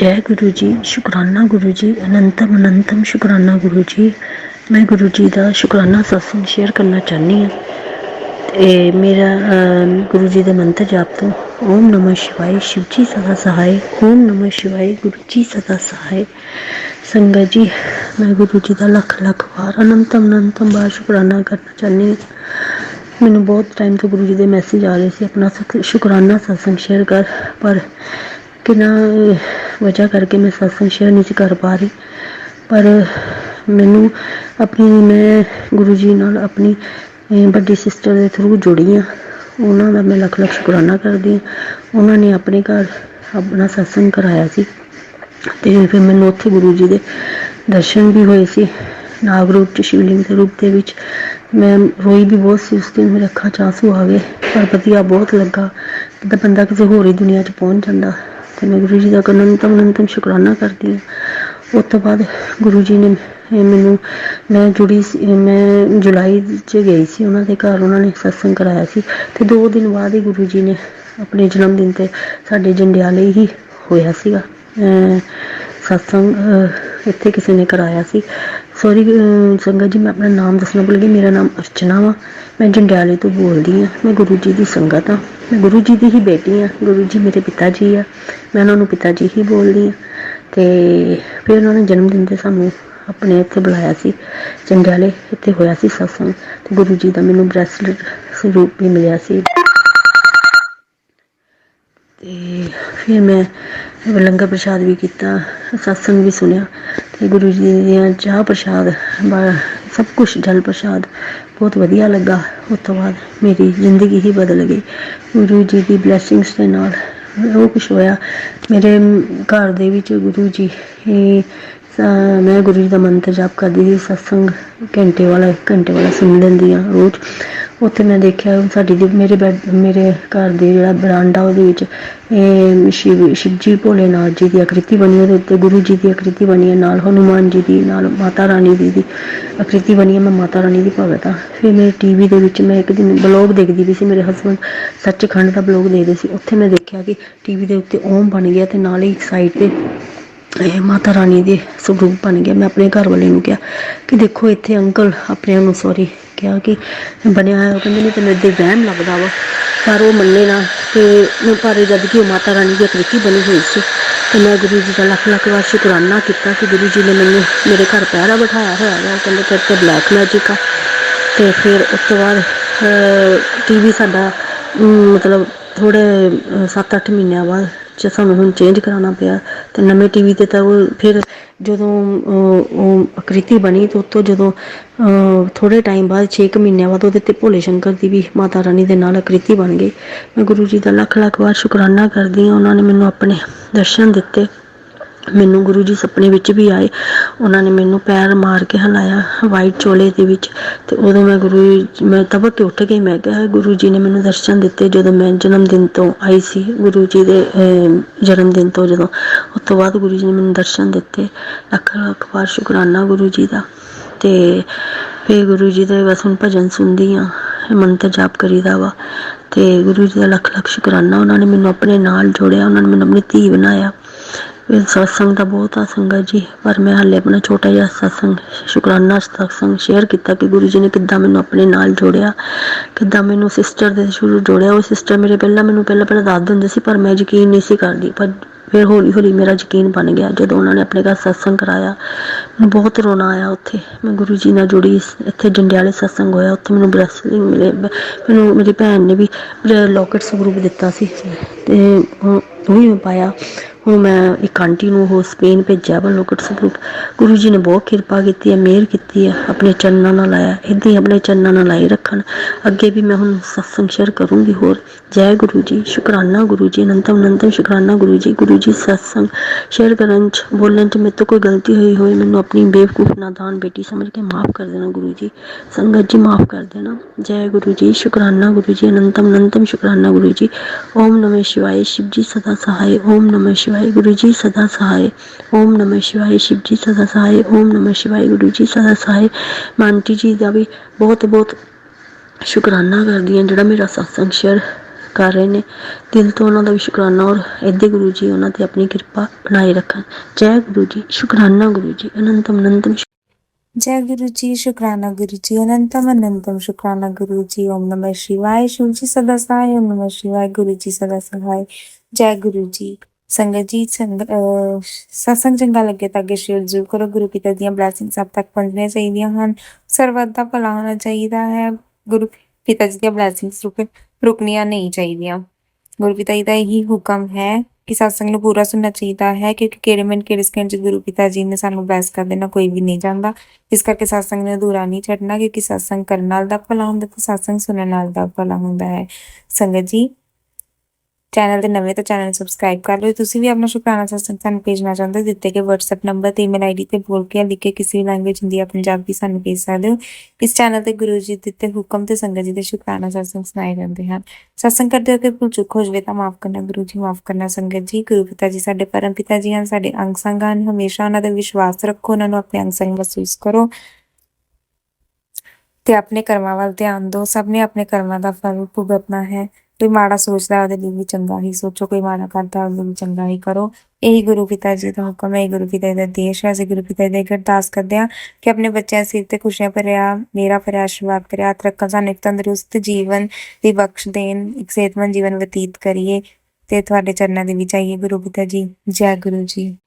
ਜੈ ਗੁਰੂ ਜੀ ਸ਼ੁਕਰਾਨਾ ਗੁਰੂ ਜੀ ਅਨੰਤਮ ਅਨੰਤਮ ਸ਼ੁਕਰਾਨਾ ਗੁਰੂ ਜੀ ਮੈਂ ਗੁਰੂ ਜੀ ਦਾ ਸ਼ੁਕਰਾਨਾ ਸਤਸੰਗ ਸ਼ੇਅਰ ਕਰਨਾ ਚਾਹਨੀ ਹਾਂ। ਤੇ ਮੇਰਾ ਗੁਰੂ ਜੀ ਦੇ ਮੰਤਰ ਜਾਪ ਤੋਂ, ਓਮ ਨਮੋ ਸ਼ਿਵਾਏ ਸ਼ਿਵ ਜੀ ਸਦਾ ਸਹਾਇ ਓਮ ਨਮੋ ਸ਼ਿਵਾਏ ਗੁਰੂ ਜੀ ਸਦਾ ਸਹਾਇ ਸੰਗਤ ਜੀ, ਮੈਂ ਗੁਰੂ ਜੀ ਦਾ ਲੱਖ ਲੱਖ ਵਾਰ ਅਨੰਤਮ ਅਨੰਤਮ ਵਾਰ ਸ਼ੁਕਰਾਨਾ ਕਰਨਾ ਚਾਹਨੀ ਹਾਂ। ਮੈਨੂੰ ਬਹੁਤ ਟਾਈਮ ਤੋਂ ਗੁਰੂ ਜੀ ਦੇ ਮੈਸੇਜ ਆ ਰਹੇ ਸੀ, ਆਪਣਾ ਸਤ- ਸ਼ੁਕਰਾਨਾ ਸਤਸੰਗ ਸ਼ੇਅਰ ਕਰ, ਪਰ ਕਿਨਾ ਵਜ੍ਹਾ ਕਰਕੇ ਮੈਂ ਸਤਸੰਗ ਸ਼ੇਅਰ ਨਹੀਂ ਸੀ ਕਰ ਪਾ ਰਹੀ। ਪਰ ਮੈਨੂੰ ਆਪਣੀ, ਮੈਂ ਗੁਰੂ ਜੀ ਨਾਲ ਆਪਣੀ ਵੱਡੀ ਸਿਸਟਰ ਦੇ ਥਰੂ ਜੁੜੀ ਹਾਂ। ਉਹਨਾਂ ਦਾ ਮੈਂ ਲੱਖ ਲੱਖ ਸ਼ੁਕਰਾਨਾ ਕਰਦੀ ਹਾਂ। ਉਹਨਾਂ ਨੇ ਆਪਣੇ ਘਰ ਆਪਣਾ ਸਤਸੰਗ ਕਰਾਇਆ ਸੀ। ਤੇ ਫਿਰ ਮੈਨੂੰ ਉੱਥੇ ਗੁਰੂ ਜੀ ਦੇ ਦਰਸ਼ਨ ਵੀ ਹੋਏ ਸੀ। ਨਾਗ ਰੂਪ ਚ, ਸ਼ਿਵਲਿੰਗ ਦੇ ਰੂਪ ਦੇ ਵਿੱਚ। ਮੈਂ ਰੋਈ ਵੀ ਬਹੁਤ ਸੀ, ਉਸ ਦਿਨ ਮੇਰੇ ਅੱਖਾਂ ਚ ਆਂਸੂ ਆ ਗਏ। ਪਰ ਵਧੀਆ ਬਹੁਤ ਲੱਗਾ। ਜਿੱਦਾਂ ਬੰਦਾ ਕਿਸੇ ਹੋਰ ਹੀ ਦੁਨੀਆ ਚ ਪਹੁੰਚ ਜਾਂਦਾ। ਤੇ ਮੈਂ ਗੁਰੂ ਜੀ ਦਾ ਅਨੰਤਮ ਅਨੰਤਮ ਸ਼ੁਕਰਾਨਾ ਕਰਦੀ ਹਾਂ। ਉਸ ਤੋਂ ਬਾਅਦ ਗੁਰੂ ਜੀ ਨੇ ਮੈਨੂੰ, ਮੈਂ ਜੁੜੀ ਸੀ, ਮੈਂ ਜੁਲਾਈ ਚ ਗਈ ਸੀ, ਉਹਨਾਂ ਦੇ ਘਰ ਉਹਨਾਂ ਨੇ ਸਤਸੰਗ ਕਰਾਇਆ ਸੀ। ਤੇ ਦੋ ਦਿਨ ਬਾਅਦ ਹੀ ਗੁਰੂ ਜੀ ਨੇ ਆਪਣੇ ਜਨਮ ਦਿਨ ਤੇ ਸਾਡੇ ਜੰਡਿਆਲੇ ਹੀ ਹੋਇਆ ਸੀਗਾ। ਸਤਸੰਗ ਇੱਥੇ ਕਿਸੇ ਨੇ ਕਰਾਇਆ ਸੀ। ਸੌਰੀ ਸੰਗਤ ਜੀ, ਮੈਂ ਆਪਣਾ ਨਾਮ ਦੱਸਣਾ ਭੁੱਲ ਗਈ, ਮੇਰਾ ਨਾਮ ਅਰਚਨਾ ਵਾ। ਮੈਂ ਜੰਡਿਆਲੇ ਤੋਂ ਬੋਲਦੀ ਹਾਂ। ਮੈਂ ਗੁਰੂ ਜੀ ਦੀ ਸੰਗਤ ਹਾਂ। ਮੈਂ ਗੁਰੂ ਜੀ ਦੀ ਹੀ ਬੇਟੀ ਹਾਂ। ਗੁਰੂ ਜੀ ਮੇਰੇ ਪਿਤਾ ਜੀ ਆ। ਮੈਂ ਉਹਨਾਂ ਨੂੰ ਪਿਤਾ ਜੀ ਹੀ ਬੋਲਦੀ ਹਾਂ। ਤੇ ਫਿਰ ਉਹਨਾਂ ਨੇ ਜਨਮ ਦਿਨ ਤੇ ਸਾਨੂੰ ਆਪਣੇ ਇੱਥੇ ਬੁਲਾਇਆ ਸੀ। ਜੰਡਿਆਲੇ ਇੱਥੇ ਹੋਇਆ ਸੀ ਸਤਸੰਗ। ਤੇ ਗੁਰੂ ਜੀ ਦਾ ਮੈਨੂੰ ਬ੍ਰੈਸਲੇਟ ਸਰੂਪ ਵੀ ਮਿਲਿਆ ਸੀ। ਤੇ ਫਿਰ ਮੈਂ ਲੰਗਰ ਪ੍ਰਸ਼ਾਦ ਵੀ ਕੀਤਾ, ਸਤਸੰਗ ਵੀ ਸੁਣਿਆ ਤੇ ਗੁਰੂ ਜੀ ਦੀਆਂ ਚਾਹ ਪ੍ਰਸ਼ਾਦ ਸਭ ਕੁਝ ਜਲ ਪ੍ਰਸ਼ਾਦ ਬਹੁਤ ਵਧੀਆ ਲੱਗਾ। ਉਸ ਤੋਂ ਬਾਅਦ ਮੇਰੀ ਜ਼ਿੰਦਗੀ ਹੀ ਬਦਲ ਗਈ। ਗੁਰੂ ਜੀ ਦੀ ਬਲੇਸਿੰਗਸ ਦੇ ਨਾਲ ਉਹ ਕੁਝ ਹੋਇਆ। ਮੇਰੇ ਘਰ ਦੇ ਵਿੱਚ ਗੁਰੂ ਜੀ ਇਹ ਮੈਂ ਗੁਰੂ ਜੀ ਦਾ ਮੰਤਰ ਜਾਪ ਕਰਦੀ ਸੀ, ਸਤਸੰਗ ਘੰਟੇ ਵਾਲਾ ਇੱਕ ਘੰਟੇ ਵਾਲਾ ਸੁਣ ਲੈਂਦੀ ਹਾਂ ਰੋਜ਼। ਉੱਥੇ ਮੈਂ ਦੇਖਿਆ ਸਾਡੀ ਦੀ, ਮੇਰੇ ਬੈਡ ਮੇਰੇ ਘਰ ਦੇ ਜਿਹੜਾ ਬਰਾਂਡਾ ਉਹਦੇ ਵਿੱਚ, ਇਹ ਸ਼ਿਵ, ਸ਼ਿਵਜੀ ਭੋਲੇਨਾਥ ਜੀ ਦੀ ਆਕ੍ਰਿਤੀ ਬਣੀ, ਉਹਦੇ ਉੱਤੇ ਗੁਰੂ ਜੀ ਦੀ ਆਕ੍ਰਿਤੀ ਬਣੀ ਹੈ, ਨਾਲ ਹਨੂਮਾਨ ਜੀ ਦੀ, ਨਾਲ ਮਾਤਾ ਰਾਣੀ ਦੀ ਦੀ ਆਕ੍ਰਿਤੀ ਬਣੀ ਹੈ, ਮੈਂ ਮਾਤਾ ਰਾਣੀ ਦੀ ਭਗਤ ਹਾਂ। ਫਿਰ ਮੇਰੇ ਟੀਵੀ ਦੇ ਵਿੱਚ ਮੈਂ ਇੱਕ ਦਿਨ ਬਲੌਗ ਦੇਖਦੀ ਵੀ ਸੀ, ਮੇਰੇ ਹਸਬੰਡ ਸੱਚਖੰਡ ਦਾ ਬਲੌਗ ਦੇਖਦੇ ਸੀ। ਉੱਥੇ ਮੈਂ ਦੇਖਿਆ ਕਿ ਟੀਵੀ ਦੇ ਉੱਤੇ ਓਮ ਬਣ ਗਿਆ ਤੇ ਨਾਲ ਹੀ ਇੱਕ ਸਾਈਡ ਤੇ ਇਹ ਮਾਤਾ ਰਾਣੀ ਦੇ ਸਰੂਪ ਬਣ ਗਿਆ। ਮੈਂ ਆਪਣੇ ਘਰ ਵਾਲੇ ਨੂੰ ਕਿਹਾ ਕਿ ਦੇਖੋ ਇੱਥੇ ਅੰਕਲ ਆਪਣੇ ਨੂੰ ਸੌਰੀ ਕਿਹਾ ਕਿ ਬਣਿਆ ਹੋਇਆ। ਉਹ ਕਹਿੰਦੇ, ਨਹੀਂ ਤੇ ਮੇਰੇ ਵਹਿਮ ਲੱਗਦਾ ਵਾ। ਪਰ ਉਹ ਮੰਨੇ ਨਾ ਤੇ ਪਰ ਜਦ ਕਿ ਉਹ ਮਾਤਾ ਰਾਣੀ ਦੀ ਆਕ੍ਰਿਤੀ ਬਣੀ ਹੋਈ ਸੀ। ਤੇ ਮੈਂ ਗੁਰੂ ਜੀ ਦਾ ਲੱਖ ਲੱਖ ਵਾਰ ਸ਼ੁਕਰਾਨਾ ਕੀਤਾ ਕਿ ਗੁਰੂ ਜੀ ਨੇ ਮੈਨੂੰ ਮੇਰੇ ਘਰ ਪਹਿਰਾ ਬਿਠਾਇਆ ਹੋਇਆ ਹੈ ਉਹ ਕਹਿੰਦੇ, ਤੇਰੇ ਤੇ ਬਲੈਕ ਮੈਜਿਕ ਆ। ਤੇ ਫਿਰ ਉਸ ਤੋਂ ਬਾਅਦ ਟੀਵੀ ਸਾਡਾ ਮਤਲਬ ਥੋੜੇ 7-8 ਮਹੀਨਿਆਂ ਬਾਅਦ ਚ ਸਾਨੂੰ ਹੁਣ ਚੇਂਜ ਕਰਾਉਣਾ ਪਿਆ ਤੇ ਨਵੇਂ ਟੀਵੀ ਤੇ ਤਾਂ ਉਹ ਫਿਰ ਜਦੋਂ ਉਹ ਆਕ੍ਰਿਤੀ ਬਣੀ ਤੇ ਉੱਤੋਂ ਜਦੋਂ ਥੋੜੇ ਟਾਈਮ ਬਾਅਦ 6 ਮਹੀਨਿਆਂ ਬਾਅਦ ਉਹਦੇ ਤੇ ਭੋਲੇ ਸ਼ੰਕਰ ਦੀ ਵੀ ਮਾਤਾ ਰਾਣੀ ਦੇ ਨਾਲ ਆਕ੍ਰਿਤੀ ਬਣ ਗਈ। ਮੈਂ ਗੁਰੂ ਜੀ ਦਾ ਲੱਖ ਲੱਖ ਵਾਰ ਸ਼ੁਕਰਾਨਾ ਕਰਦੀ ਹਾਂ, ਉਹਨਾਂ ਨੇ ਮੈਨੂੰ ਆਪਣੇ ਦਰਸ਼ਨ ਦਿੱਤੇ। ਮੈਨੂੰ ਗੁਰੂ ਜੀ ਸੁਪਨੇ ਵਿੱਚ ਵੀ ਆਏ। ਉਹਨਾਂ ਨੇ ਮੈਨੂੰ ਪੈਰ ਮਾਰ ਕੇ ਹਲਾਇਆ ਵਾਈਟ ਚੋਲੇ ਦੇ ਵਿੱਚ ਤੇ ਉਦੋਂ ਮੈਂ ਗੁਰੂ ਮੈਂ ਤਬਕ ਕੇ ਉੱਠ ਗਈ। ਮੈਂ ਕਿਹਾ, ਗੁਰੂ ਜੀ ਨੇ ਮੈਨੂੰ ਦਰਸ਼ਨ ਦਿੱਤੇ ਜਦੋਂ ਮੈਂ ਜਨਮ ਦਿਨ ਤੋਂ ਆਈ ਸੀ। ਗੁਰੂ ਜੀ ਦੇ ਜਨਮ ਦਿਨ ਤੋਂ ਜਦੋਂ। ਉਸ ਤੋਂ ਬਾਅਦ ਗੁਰੂ ਜੀ ਨੇ ਮੈਨੂੰ ਦਰਸ਼ਨ ਦਿੱਤੇ। ਲੱਖ ਲੱਖ ਵਾਰ ਸ਼ੁਕਰਾਨਾ ਗੁਰੂ ਜੀ ਦਾ। ਤੇ ਫਿਰ ਗੁਰੂ ਜੀ ਦੇ ਬਸ ਹੁਣ ਭਜਨ ਸੁਣਦੀ ਆ। ਮੰਤਰ ਜਾਪ ਕਰੀਦਾ ਵਾ। ਤੇ ਗੁਰੂ ਜੀ ਦਾ ਲੱਖ ਲੱਖ ਸ਼ੁਕਰਾਨਾ। ਉਹਨਾਂ ਨੇ ਮੈਨੂੰ ਆਪਣੇ ਨਾਲ ਜੋੜਿਆ। ਉਹਨਾਂ ਨੇ ਮੈਨੂੰ ਆਪਣੀ ਧੀ ਬਣਾਇਆ। ਸਤਸੰਗ ਦਾ ਬਹੁਤ ਆ ਹੈ ਜੀ, ਪਰ ਮੈਂ ਹਾਲੇ ਆਪਣਾ ਛੋਟਾ ਜਿਹਾ ਸਤਸੰਗ, ਸ਼ੁਕਰਾਨਾ ਸਤਸੰਗ ਸ਼ੇਅਰ ਕੀਤਾ ਕਿ ਗੁਰੂ ਜੀ ਨੇ ਕਿੱਦਾਂ ਮੈਨੂੰ ਆਪਣੇ ਨਾਲ ਜੋੜਿਆ, ਕਿੱਦਾਂ ਮੈਨੂੰ ਸਿਸਟਰ ਦੇ ਸ਼ੁਰੂ ਜੋੜਿਆ। ਉਹ ਸਿਸਟਰ ਮੇਰੇ ਪਹਿਲਾਂ ਮੈਨੂੰ ਪਹਿਲਾਂ ਪਹਿਲਾਂ ਦੱਸ ਦਿੰਦੇ ਸੀ, ਪਰ ਮੈਂ ਯਕੀਨ ਨਹੀਂ ਸੀ ਕਰਦੀ। ਪਰ ਫਿਰ ਹੌਲੀ ਹੌਲੀ ਮੇਰਾ ਯਕੀਨ ਬਣ ਗਿਆ, ਜਦੋਂ ਉਹਨਾਂ ਨੇ ਆਪਣੇ ਘਰ ਸਤਸੰਗ ਕਰਾਇਆ, ਮੈਨੂੰ ਬਹੁਤ ਰੋਣਾ ਆਇਆ ਉੱਥੇ। ਮੈਂ ਗੁਰੂ ਜੀ ਨਾਲ ਜੁੜੀ, ਇੱਥੇ ਜੰਡਿਆਲੇ ਸਤਸੰਗ ਹੋਇਆ, ਉੱਥੇ ਮੈਨੂੰ ਬਲੈਸਿੰਗ ਮਿਲੇ। ਮੈਨੂੰ ਮੇਰੀ ਭੈਣ ਨੇ ਵੀ ਲੋਕਟ ਗਰੁੱਪ ਦਿੱਤਾ ਸੀ। ਤੇ ਉਹ ਉਹ ਵੀ ਮੈਂ ਪਾਇਆ। ਹੁਣ ਮੈਂ ਇੱਕ ਆਂਟੀ ਨੂੰ ਉਹ ਸਪੇਨ ਭੇਜਿਆ ਵਾ ਲੋਕਟਸ ਗਰੁੱਪ ਗੁਰੂ ਜੀ ਨੇ ਬਹੁਤ ਕਿਰਪਾ ਕੀਤੀ ਹੈ, ਮਿਹਰ ਕੀਤੀ ਹੈ, ਆਪਣੇ ਚੰਨਾਂ ਨਾਲ ਲਾਇਆ ਇਦਾਂ ਹੀ ਆਪਣੇ ਚੰਨਾਂ ਨਾਲ ਲਾਈ ਰੱਖਣ। ਅੱਗੇ ਵੀ ਮੈਂ ਹੁਣ ਸਤਸੰਗ ਸ਼ੇਅਰ ਕਰੂੰਗੀ ਹੋਰ। ਜੈ ਗੁਰੂ ਜੀ, ਸ਼ੁਕਰਾਨਾ ਗੁਰੂ ਜੀ, ਅਨੰਤਮ ਅਨੰਤਮ ਸ਼ੁਕਰਾਨਾ ਗੁਰੂ ਜੀ। ਗੁਰੂ ਜੀ ਸਤਸੰਗ ਸ਼ੇਅਰ ਕਰਨ ਚ, ਬੋਲਣ ਚ ਮੇਰੇ ਤੋਂ ਕੋਈ ਗਲਤੀ ਹੋਈ ਹੋਵੇ, ਮੈਨੂੰ ਆਪਣੀ ਬੇਵਕੂਫ ਨਾਦਾਨ ਬੇਟੀ ਸਮਝ ਕੇ ਮਾਫ ਕਰ ਦੇਣਾ ਗੁਰੂ ਜੀ। ਸੰਗਤ ਜੀ ਮਾਫ ਕਰ ਦੇਣਾ। ਜੈ ਗੁਰੂ ਜੀ, ਸ਼ੁਕਰਾਨਾ ਗੁਰੂ ਜੀ, ਅਨੰਤਮ ਅਨੰਤਮ ਸ਼ੁਕਰਾਨਾ ਗੁਰੂ ਜੀ। ਓਮ ਨਮੇ ਸ਼ਿਵਾਏ, ਸ਼ਿਵ ਜੀ ਸਦਾ ਸਹਾਏ। ਓਮ ਨਮः ਸ਼ਿਵਾਏ। ਵਾਹਿਗੁਰੂ ਜੀ ਸਦਾ ਸਹਾਇ ਓਮ ਨਮः ਸ਼ਿਵਾਏ, ਸ਼ਿਵ ਜੀ ਸਦਾ ਸਹਾਇ ਓਮ ਨਮः ਸ਼ਿਵਾਏ, ਗੁਰੂ ਜੀ ਸਦਾ ਸਹਾਇ ਮਾਨਟੀ ਜੀ ਦਾ ਵੀ ਬਹੁਤ ਬਹੁਤ ਸ਼ੁਕਰਾਨਾ ਕਰਦੀ ਹਾਂ, ਜਿਹੜਾ ਮੇਰਾ satsang share ਕਰ ਰਹੇ ਨੇ। ਦਿਲ ਤੋਂ ਉਹਨਾਂ ਦਾ ਵੀ ਸ਼ੁਕਰਾਨਾ ਔਰ ਇਹਦੇ ਗੁਰੂ ਜੀ ਉਹਨਾਂ ਤੇ ਆਪਣੀ ਕਿਰਪਾ ਬਣਾਈ ਰੱਖਣ। ਜੈ ਗੁਰੂ ਜੀ, ਸ਼ੁਕਰਾਨਾ ਗੁਰੂ ਜੀ, ਅਨੰਤਮ ਅਨੰਤਮ ਜੈ ਗੁਰੂ ਜੀ, ਸ਼ੁਕਰਾਨਾ ਗੁਰੂ ਜੀ, ਅਨੰਤਮ ਅਨੰਤਮ ਸ਼ੁਕਰਾਨਾ ਗੁਰੂ ਜੀ। ਓਮ ਨਮः ਸ਼ਿਵਾਏ, ਸ਼ਿਵ ਜੀ ਸਦਾ ਸਹਾਇ ਓਮ ਨਮः ਸ਼ਿਵਾਏ, ਗੁਰੂ ਜੀ ਸਦਾ ਸਹਾਇ ਜੈ ਗੁਰੂ ਜੀ। ਸੰਗਤ ਜੀ, ਸੰਗ ਸਤਸੰਗ ਚੰਗਾ ਲੱਗੇ ਤਾਂ ਅੱਗੇ ਸ਼ੇਅਰ ਜ਼ਰੂਰ ਕਰੋ ਗੁਰੂ ਪਿਤਾ ਦੀਆਂ ਬਲੇਸਿੰਗਸ ਸਭ ਤੱਕ ਪਹੁੰਚਣੀਆਂ ਚਾਹੀਦੀਆਂ ਹਨ। ਸਰਬੱਤ ਦਾ ਭਲਾ ਹੋਣਾ ਚਾਹੀਦਾ ਹੈ। ਗੁਰੂ ਪਿਤਾ ਜੀ ਦੀਆਂ ਬਲੇਸਿੰਗਸ ਰੁਕ, ਰੁਕਣੀਆਂ ਨਹੀਂ ਚਾਹੀਦੀਆਂ। ਗੁਰੂ ਪਿਤਾ ਜੀ ਦਾ ਇਹੀ ਹੁਕਮ ਹੈ ਕਿ ਸਤਸੰਗ ਨੂੰ ਪੂਰਾ ਸੁਣਨਾ ਚਾਹੀਦਾ ਹੈ ਕਿਉਂਕਿ ਕਿਹੜੇ ਮਿੰਟ ਕਿਹੜੇ ਸਕਿੰਟ 'ਚ ਗੁਰੂ ਪਿਤਾ ਜੀ ਨੇ ਸਾਨੂੰ ਬਲੈਸ ਕਰ ਦੇਣਾ ਕੋਈ ਵੀ ਨਹੀਂ ਜਾਣਦਾ ਇਸ ਕਰਕੇ ਸਤਸੰਗ ਨੂੰ ਅਧੂਰਾ ਨਹੀਂ ਛੱਡਣਾ ਕਿਉਂਕਿ ਸਤਸੰਗ ਕਰਨ ਨਾਲ ਦਾ ਭਲਾ ਹੁੰਦਾ ਤੇ ਸਤਸੰਗ ਸੁਣਨ ਨਾਲ ਦਾ ਭਲਾ ਹੁੰਦਾ ਹੈ। ਸੰਗਤ ਜੀ ਚੈਨਲ ਤੇ ਨਵੇਂ ਤਾਂ ਚੈਨਲ ਨੂੰ ਸਬਸਕ੍ਰਾਈਬ ਕਰ ਲਓ ਤੁਸੀਂ ਵੀ ਆਪਣਾ ਸ਼ੁਕਰਾਨਾ ਸਤਸੰਗ ਸਾਨੂੰ ਭੇਜਣਾ ਚਾਹੁੰਦੇ ਹੋ ਦਿੱਤੇ ਗਏ WhatsApp ਨੰਬਰ ਤੇ ਈਮੇਲ ਆਈਡੀ ਤੇ ਬੋਲ ਕੇ ਜਾਂ ਲਿਖ ਕੇ ਕਿਸੇ ਵੀ ਲੈਂਗੁਏਜ ਹਿੰਦੀ ਜਾਂ ਪੰਜਾਬੀ ਸਾਨੂੰ ਭੇਜ ਸਕਦੇ ਹੋ ਇਸ ਚੈਨਲ ਤੇ ਗੁਰੂ ਜੀ ਦੇ ਦਿੱਤੇ ਹੁਕਮ ਤੇ ਸੰਗਤ ਜੀ ਦੇ ਸ਼ੁਕਰਾਨਾ ਸਤਸੰਗ ਸੁਣਾਏ ਜਾਂਦੇ ਹਨ ਸਤਸੰਗ ਕਰਦੇ ਹੋ ਕਿ ਭੁੱਲ ਚੁੱਕ ਹੋ ਜਾਵੇ ਤਾਂ ਮਾਫ ਕਰਨਾ ਗੁਰੂ ਜੀ ਮਾਫ ਕਰਨਾ ਸੰਗਤ ਜੀ ਗੁਰੂ ਪਿਤਾ ਜੀ ਸਾਡੇ ਪਰਮ ਪਿਤਾ ਜੀ ਹਨ ਸਾਡੇ ਅੰਗ ਸੰਗ ਹਨ ਹਮੇਸ਼ਾ ਉਹਨਾਂ ਦਾ ਵਿਸ਼ਵਾਸ ਰੱਖੋ ਉਹਨਾਂ ਨੂੰ ਆਪਣੇ ਅੰਗ ਸੰਗ ਮਹਿਸੂਸ ਕਰੋ ਤੇ ਆਪਣੇ ਕਰਮਾਂ ਵੱਲ ਧਿਆਨ ਦਿਓ। ਸਭ ਨੇ ਆਪਣੇ ਕਰਮਾਂ ਦਾ ਫਲ ਭੁਗਤਣਾ ਹੈ। ਕੋਈ ਮਾੜਾ ਸੋਚਦਾ ਉਹਦੇ ਲਈ ਵੀ ਚੰਗਾ ਹੀ ਸੋਚੋ, ਕੋਈ ਮਾੜਾ ਕਰਦਾ ਉਹਦੇ ਲਈ ਚੰਗਾ ਹੀ ਕਰੋ। ਇਹੀ ਗੁਰੂ ਪਿਤਾ ਜੀ ਦਾ ਹੁਕਮ ਹੈ ਗੁਰੂ ਪਿਤਾ ਦਾ ਦੇਸ਼ ਹੈ। ਅਸੀਂ ਗੁਰੂ ਪਿਤਾ ਦੇ ਅਰਦਾਸ ਕਰਦੇ ਹਾਂ ਕਿ ਆਪਣੇ ਬੱਚਿਆਂ ਸਿਰ ਤੇ ਖੁਸ਼ੀਆਂ ਭਰਿਆ, ਮੇਰਾ ਭਰਿਆ, ਆਸ਼ੀਰਵਾਦ ਕਰਿਆ ਹੱਥ ਰੱਖਣ, ਸਾਨੂੰ ਇੱਕ ਤੰਦਰੁਸਤ ਜੀਵਨ ਦੀ ਬਖਸ਼ ਦੇਣ, ਇੱਕ ਸਿਹਤਮੰਦ ਜੀਵਨ ਬਤੀਤ ਕਰੀਏ ਤੇ ਤੁਹਾਡੇ ਚਰਨਾਂ ਦੇ ਵਿੱਚ ਆਈਏ। ਗੁਰੂ ਪਿਤਾ ਜੀ, ਜੈ ਗੁਰੂ ਜੀ।